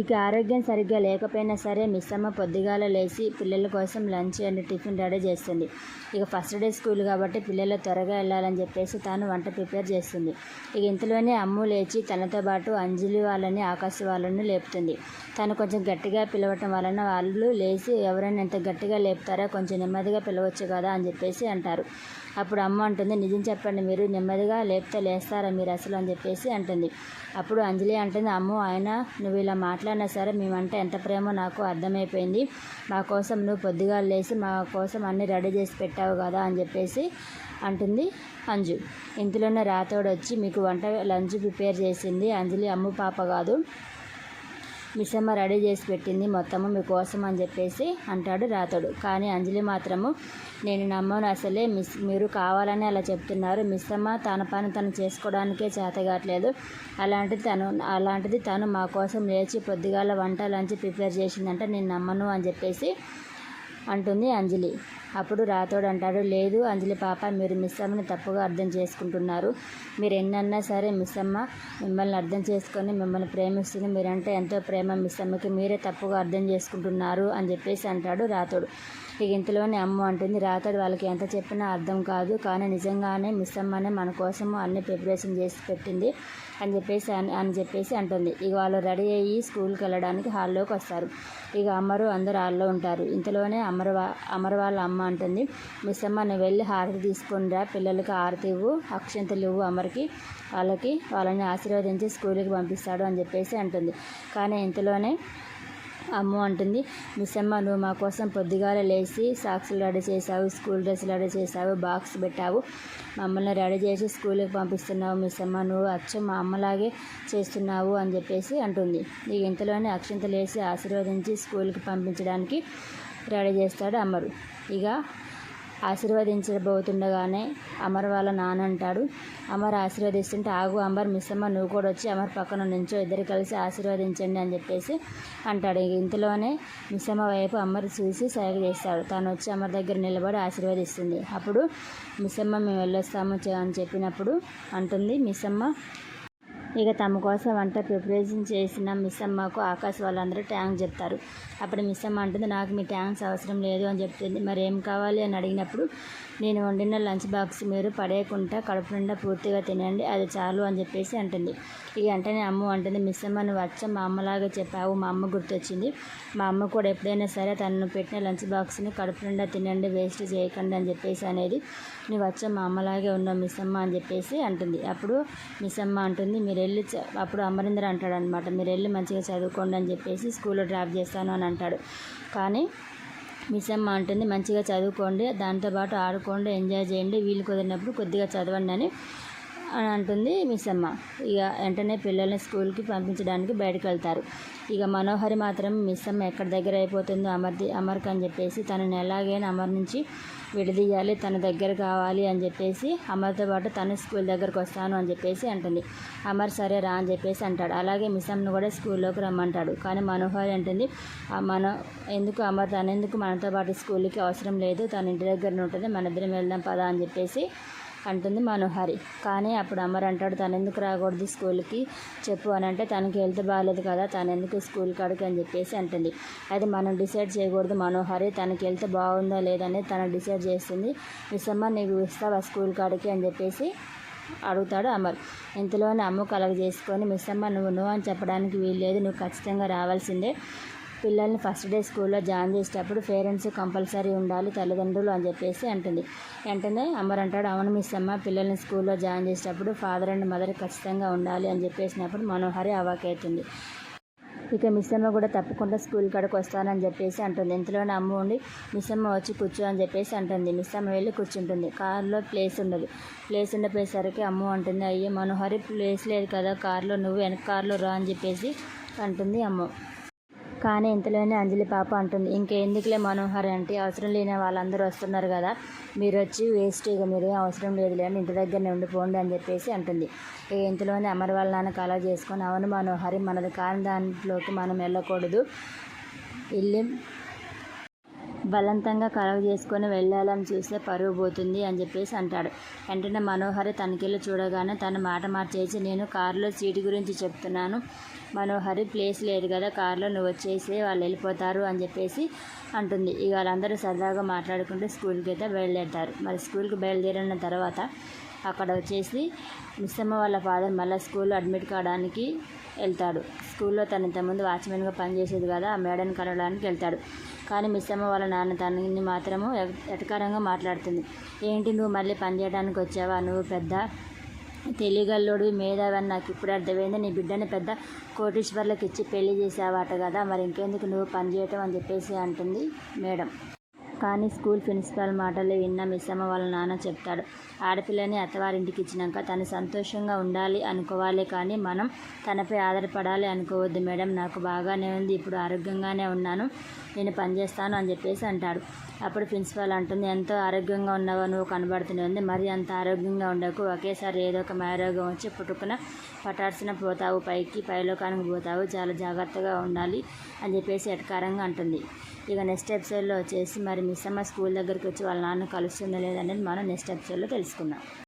ఇక ఆరోగ్యం సరిగ్గా లేకపోయినా సరే మిస్సమ్మ పొద్దుగాల లేచి పిల్లల కోసం లంచ్ అండ్ టిఫిన్ రెడీ చేస్తుంది. ఇక ఫస్ట్ డే స్కూల్ కాబట్టి పిల్లలు త్వరగా వెళ్ళాలని చెప్పేసి తాను వంట ప్రిపేర్ చేస్తుంది. ఇక ఇంతలోనే అమ్ము లేచి తనతో పాటు అంజలి వాళ్ళని ఆకాశ వాళ్ళని లేపుతుంది. తను కొంచెం గట్టిగా పిలవటం వలన వాళ్ళు లేచి ఎవరైనా ఎంత గట్టిగా లేపుతారో కొంచెం నెమ్మదిగా పిలవచ్చు కదా అని చెప్పేసి అంటారు. అప్పుడు అమ్మ అంటుంది నిజం చెప్పండి మీరు నెమ్మదిగా లేపితే లేస్తారా మీరు అసలు? అని చెప్పేసి అంటుంది. అప్పుడు అంజలి అంటుంది అమ్మో ఆయన నువ్వు ఇలా మాట్లాడినా సరే మేమంటే ఎంత ప్రేమో నాకు అర్థమైపోయింది. మా కోసం నువ్వు పొద్దుగా లేచి మా కోసం అన్నీ రెడీ చేసి పెట్టావు కదా అని చెప్పేసి అంటుంది అంజు. ఇంతలోనే రాతోడు వచ్చి మీకు వంట లంచ్ ప్రిపేర్ చేసింది అంజలి అమ్ము పాప కాదు. మిస్సమ్మ రెడీ చేసి పెట్టింది మొత్తము మీకోసం అని చెప్పేసి అంటాడు రాతడు. కానీ అంజలి మాత్రము నేను నమ్మను అసలే మిస్ మీరు కావాలని అలా చెప్తున్నారు. మిస్సమ్మ తన పని తను చేసుకోవడానికే చేతగాట్లేదు అలాంటిది తను అలాంటిది తను మా కోసం లేచి పొద్దుగాల వంట లంచ్ ప్రిపేర్ చేసిందంటే. నేను నమ్మను అని చెప్పేసి అంటుంది అంజలి. అప్పుడు రాతోడు అంటాడు లేదు అంజలి పాప మీరు మిస్ అమ్మని తప్పుగా అర్థం చేసుకుంటున్నారు. మీరు ఎన్నన్నా సరే మిస్ అమ్మ మిమ్మల్ని అర్థం చేసుకొని మిమ్మల్ని ప్రేమిస్తుంది. మీరంటే ఎంతో ప్రేమ మిస్ అమ్మకి మీరే తప్పుగా అర్థం చేసుకుంటున్నారు అని చెప్పేసి అంటాడు రాతోడు ఇక ఇంతలోనే అమ్మ అంటుంది రాతోడు వాళ్ళకి ఎంత చెప్పినా అర్థం కాదు కానీ నిజంగానే మిస్ అమ్మనే మన కోసము అన్ని ప్రిపరేషన్ చేసి పెట్టింది అని చెప్పేసి అని అని చెప్పేసి అంటుంది. ఇక వాళ్ళు రెడీ అయ్యి స్కూల్కి వెళ్ళడానికి హాల్లోకి వస్తారు. ఇక అమ్మరు అందరు హాల్లో ఉంటారు. ఇంతలోనే అమర వా- అమర వాళ్ళ అమ్మ అంటుంది. మిస్ అమ్మ నువ్వు వెళ్ళి హారతి తీసుకొని రా. పిల్లలకి హారతి ఇవ్వు. అక్షంతలు ఇవ్వు అమరికి. వాళ్ళకి వాళ్ళని ఆశీర్వదించి స్కూల్కి పంపిస్తాడు అని చెప్పేసి అంటుంది. కానీ ఇంతలోనే అమ్మ అంటుంది. మిస్ అమ్మ నువ్వు మా కోసం పొద్దుగాల లేచి సాక్సులు రెడీ చేసావు స్కూల్ డ్రెస్సులు రెడీ చేసావు బాక్స్ పెట్టావు. మమ్మల్ని రెడీ చేసి స్కూల్కి పంపిస్తున్నావు మిస్సమ్మ. నువ్వు అచ్చం మా అమ్మలాగే చేస్తున్నావు అని చెప్పేసి అంటుంది. ఇక ఇంతలోనే అక్షంతలు వేసి ఆశీర్వదించి స్కూల్కి పంపించడానికి రెడీ చేస్తాడు అమ్మరు ఇక ఆశీర్వదించబోతుండగానే అమర్ వాళ్ళ నాన్న అంటాడు. అమర్ ఆశీర్వదిస్తుంటే ఆగు అమర్ మిస్ అమ్మ నువ్వు కూడా వచ్చి అమర్ పక్కన నుంచో ఇద్దరు కలిసి ఆశీర్వదించండి అని చెప్పేసి అంటాడు. ఇక ఇంతలోనే మిస్సమ్మ వైపు అమర్ చూసి సైగ చేస్తాడు. తను వచ్చి అమర్ దగ్గర నిలబడి ఆశీర్వదిస్తుంది. అప్పుడు మిస్సమ్మ మేము వెళ్ళొస్తాము అని చెప్పినప్పుడు అంటుంది మిస్సమ్మ. ఇక తమ కోసం వంట ప్రిపరేషన్ చేసిన మిస్ అమ్మకు ఆకాశ్ వాళ్ళందరూ ట్యాంక్ చెప్తారు. అప్పుడు మిస్ అమ్మ అంటుంది నాకు మీ ట్యాంక్స్ అవసరం లేదు అని చెప్తుంది. మరి ఏం కావాలి? అని అడిగినప్పుడు నేను వండిన లంచ్ బాక్స్ మీరు పడేయకుండా కడుపు నిండా పూర్తిగా తినండి అది చాలు అని చెప్పేసి అంటుంది. ఇక వెంటనే అమ్మ అంటుంది మిస్ అమ్మ నువ్వు వచ్చ మా అమ్మలాగా చెప్పావు మా అమ్మ గుర్తొచ్చింది. మా అమ్మ కూడా ఎప్పుడైనా సరే తను పెట్టిన లంచ్ బాక్స్ని కడుపు నిండా తినండి వేస్ట్ చేయకండి అని చెప్పేసి అనేది నువ్వు వచ్చా మా అమ్మలాగే ఉన్నావు మిస్ అమ్మ అని చెప్పేసి అంటుంది. అప్పుడు మిస్ అమ్మ అంటుంది మీరు వెళ్ళి అప్పుడు అమరీంద్ర అంటాడు అనమాట మీరు వెళ్ళి మంచిగా చదువుకోండి అని చెప్పేసి స్కూల్లో డ్రాప్ చేస్తాను అని అంటాడు. కానీ మిస్ అమ్మ అంటుంది మంచిగా చదువుకోండి దాంతోపాటు ఆడుకోండి ఎంజాయ్ చేయండి వీలు కుదిరినప్పుడు కొద్దిగా చదవండి అని అని అంటుంది మిస్ అమ్మ. ఇక వెంటనే పిల్లల్ని స్కూల్కి పంపించడానికి బయటకు వెళ్తారు ఇక మనోహరి మాత్రం మిస్ అమ్మ ఎక్కడ దగ్గర అయిపోతుందో అమర్ది అమర్కి అని చెప్పేసి తనని ఎలాగైనా అమర్ నుంచి విడదీయాలి తన దగ్గర కావాలి అని చెప్పేసి అమర్తో పాటు తను స్కూల్ దగ్గరకు వస్తాను అని చెప్పేసి అంటుంది. అమర్ సరే రా అని చెప్పేసి అంటాడు. అలాగే మిస్ అమ్మను కూడా స్కూల్లోకి రమ్మంటాడు. కానీ మనోహరి అంటుంది మన ఎందుకు అమర్ తనెందుకు మనతో పాటు స్కూల్కి అవసరం లేదు? తన ఇంటి దగ్గర ఉంటుంది మన ఇద్దరం వెళ్దాం పదా అని చెప్పేసి అంటుంది మనోహరి. కానీ అప్పుడు అమర్ అంటాడు తను ఎందుకు రాకూడదు స్కూల్కి? చెప్పు అని అంటే తనకి హెల్త్ బాగాలేదు కదా తను ఎందుకు స్కూల్ కాడికి అని చెప్పేసి అంటుంది. అది మనం డిసైడ్ చేయకూడదు మనోహరి తనకి హెల్త్ బాగుందా లేదనేది తను డిసైడ్ చేస్తుంది. మిస్సమ్మ నీకు ఇస్తావా స్కూల్ కాడికి? అని చెప్పేసి అడుగుతాడు అమర్. ఇంతలోనే అమ్మ కలగ చేసుకొని మిస్సమ్మ నువ్వు నువ్వు అని చెప్పడానికి వీల్లేదు నువ్వు ఖచ్చితంగా రావాల్సిందే. పిల్లల్ని ఫస్ట్ డే స్కూల్లో జాయిన్ చేసేటప్పుడు పేరెంట్స్ కంపల్సరీ ఉండాలి తల్లిదండ్రులు అని చెప్పేసి అంటుంది. వెంటనే అమర్ అంటాడు అవును మిస్ అమ్మ పిల్లల్ని స్కూల్లో జాయిన్ చేసేటప్పుడు ఫాదర్ అండ్ మదర్ ఖచ్చితంగా ఉండాలి అని చెప్పేసినప్పుడు మనోహరి అవాకైతుంది ఇక మిస్ అమ్మ కూడా తప్పకుండా స్కూల్ కాడికి వస్తానని చెప్పేసి అంటుంది. ఇంతలోనే అమ్మ ఉండి మిస్ అమ్మ వచ్చి కూర్చో అని చెప్పేసి అంటుంది. మిస్ అమ్మ వెళ్ళి కూర్చుంటుంది. కార్లో ప్లేస్ ఉండదు. ప్లేస్ ఉండపోయేసరికి అమ్మ అంటుంది అయ్యో మనోహరి ప్లేస్ లేదు కదా కార్లో నువ్వు వెనక కార్లో రా అని చెప్పేసి అంటుంది అమ్మ. కానీ ఇంతలోనే అంజలి పాప అంటుంది ఇంకెందుకులే మనోహర్ అంటే అవసరం లేని వాళ్ళందరూ వస్తున్నారు కదా మీరు వచ్చి వేస్ట్ ఇక మీరేం అవసరం లేదులే అని ఇంటి దగ్గరనే ఉండిపోండి అని చెప్పేసి అంటుంది. ఇక ఇంతలోనే అమర్ వాళ్ళ నాన్న కలవ చేసుకొని అవును మనోహరి మనది కాని దాంట్లోకి మనం వెళ్ళకూడదు వెళ్ళి బలవంతంగా కలవ చేసుకొని వెళ్ళాలని చూస్తే పరువు పోతుంది అని చెప్పేసి అంటాడు. వెంటనే మనోహరి తనకెళ్ళి చూడగానే తన మాట మార్చేసి నేను కారులో సీటు గురించి చెప్తున్నాను. మనోహరి ప్లేస్ లేదు కదా కారులో నువ్వు వచ్చేసి వాళ్ళు వెళ్ళిపోతారు అని చెప్పేసి అంటుంది. ఇక వాళ్ళందరూ సరదాగా మాట్లాడుకుంటూ స్కూల్కి అయితే బయలుదేరుతారు. మరి స్కూల్కి బయలుదేరిన తర్వాత అక్కడ వచ్చేసి మిస్సమ్మ వాళ్ళ ఫాదర్ మళ్ళీ స్కూల్లో అడ్మిట్ కావడానికి వెళ్తాడు. స్కూల్లో తను ఇంతకుముందు వాచ్మెన్గా పనిచేసేది కదా ఆ మేడని కలవడానికి వెళ్తాడు. కానీ మిస్సమ్మ వాళ్ళ నాన్న తనని మాత్రము ఎటకారంగా మాట్లాడుతుంది. ఏంటి నువ్వు మళ్ళీ పని చేయడానికి వచ్చావా? నువ్వు పెద్ద తెలియగల్లోడు మేధావని నాకు ఇప్పుడు అర్థమైంది. నీ బిడ్డని పెద్ద కోటీశ్వర్లకు ఇచ్చి పెళ్ళి చేసావాట కదా మరి ఇంకెందుకు నువ్వు పని చేయటం అని చెప్పేసి అంటుంది మేడం. కానీ స్కూల్ ప్రిన్సిపాల్ మాటలు విన్న మిస్సమ్మ వాళ్ళ నాన్న చెప్తాడు. ఆడపిల్లని అత్తవారింటికి ఇచ్చినాక తను సంతోషంగా ఉండాలి అనుకోవాలి కానీ మనం తనపై ఆధారపడాలి అనుకోవద్దు మేడం. నాకు బాగానే ఉంది ఇప్పుడు ఆరోగ్యంగానే ఉన్నాను నేను పనిచేస్తాను అని చెప్పేసి అంటాడు. అప్పుడు ప్రిన్సిపాల్ అంటుంది ఎంతో ఆరోగ్యంగా ఉన్నావో? నువ్వు కనబడుతూనే ఉంది. మరి అంత ఆరోగ్యంగా ఉండకు. ఒకేసారి ఏదో ఒక మాయరోగం వచ్చి పుట్టుకున పటార్చిన పోతావు. పైకి పైలోకానికి పోతావు. చాలా జాగ్రత్తగా ఉండాలి అని చెప్పేసి ఎటకారంగా అంటుంది. ఇక నెక్స్ట్ ఎపిసోడ్లో వచ్చేసి మరి మిస్ అమ్మ స్కూల్ దగ్గరికి వచ్చి వాళ్ళ నాన్న కలుస్తుందో లేదనేది మనం నెక్స్ట్ ఎపిసోడ్లో తెలుసుకుందాం.